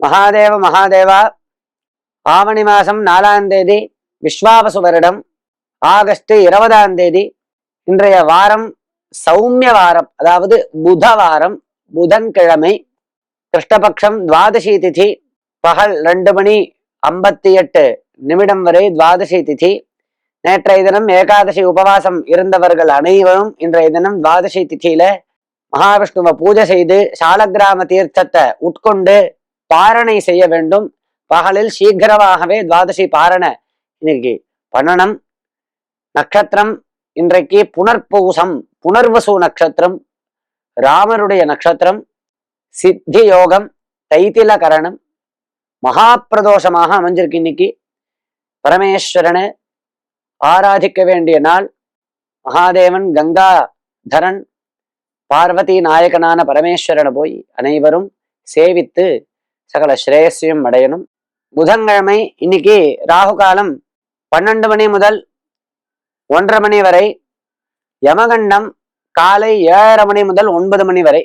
மகாதேவ மகாதேவா. ஆவணி மாசம் நாலாம் தேதி விஸ்வாபசு வருடம். ஆகஸ்ட் இருபதாம் தேதி இன்றைய வாரம் சௌமிய வாரம் அதாவது புதவாரம் புதன்கிழமை. கிருஷ்ணபக்ஷம் துவாதசி திதி பகல் ரெண்டு மணி ஐம்பத்தி எட்டு நிமிடம் வரை துவாதசி திதி. நேற்றைய தினம் ஏகாதசி உபவாசம் இருந்தவர்கள் அனைவரும் இன்றைய தினம் துவாதசி திதியில மகாவிஷ்ணுவை பூஜை செய்து சாலக்கிராம தீர்த்தத்தை உட்கொண்டு பாரணை செய்ய வேண்டும். பகலில் சீக்கிரமாகவே துவாதசி பாரண. இன்னைக்கு பண்ணணும் நட்சத்திரம் இன்றைக்கு புனர்பூசம் புனர்வசு நட்சத்திரம் ராமருடைய நட்சத்திரம் சித்தி யோகம் தைத்தில கரணம் மகாப்பிரதோஷமாக அமைஞ்சிருக்கு இன்னைக்கு. பரமேஸ்வரனை ஆராதிக்க வேண்டிய நாள். மகாதேவன் கங்காதரன் பார்வதி நாயகனான பரமேஸ்வரனை போய் அனைவரும் சேவித்து சகல ஸ்ரேயஸையும் அடையணும். புதன்கிழமை இன்னைக்கு ராகு காலம் பன்னெண்டு மணி முதல் ஒன்றரை மணி வரை. யமகண்டம் காலை ஏழரை மணி முதல் ஒன்பது மணி வரை.